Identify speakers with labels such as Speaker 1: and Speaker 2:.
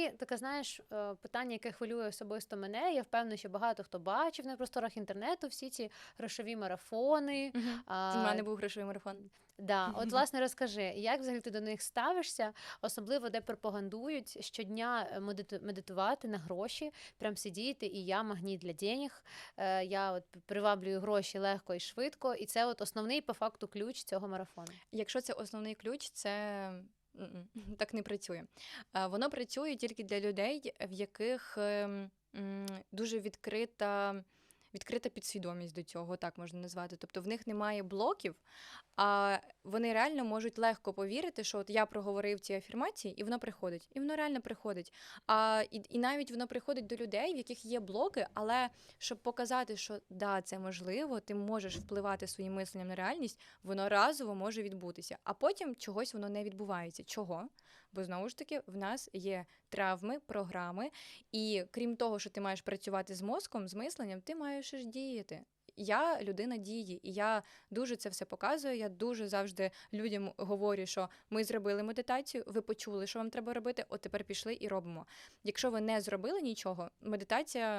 Speaker 1: взагалі, таке знаєш, е, питання, яке хвилює особисто мене. Я впевнена, що багато хто бачив на просторах інтернету всі ці грошові марафони.
Speaker 2: Мгм.
Speaker 1: А,
Speaker 2: У мене був грошовий марафон.
Speaker 1: Да, от власне розкажи, як взагалі ти до них ставишся, особливо де пропагандують щодня е, медиту- медитувати на гроші, прям сидіти, і я магніт для денег, е, я от приваблюю гроші легко і швидко, і це от основний по факту ключ цього марафону.
Speaker 2: Якщо це основний ключ, це так не працює. Воно працює тільки для людей, в яких ем, дуже відкрита. Відкрита підсвідомість до цього, так можна назвати. Тобто в них немає блоків, а вони реально можуть легко повірити, що от я проговорив ці афірмації, і воно приходить. І воно реально приходить. А і, і навіть воно приходить до людей, в яких є блоки, але щоб показати, що да, це можливо, ти можеш впливати своїм мисленням на реальність, воно разово може відбутися. А потім чогось воно не відбувається. Чого? Бо знову ж таки, в нас є травми, програми, і крім того, що ти маєш працювати з мозком, з мисленням, ти маєш ж діяти. Я людина дії, і я дуже це все показую. Я дуже завжди людям говорю, що ми зробили медитацію, ви почули, що вам треба робити. От тепер пішли і робимо. Якщо ви не зробили нічого, медитація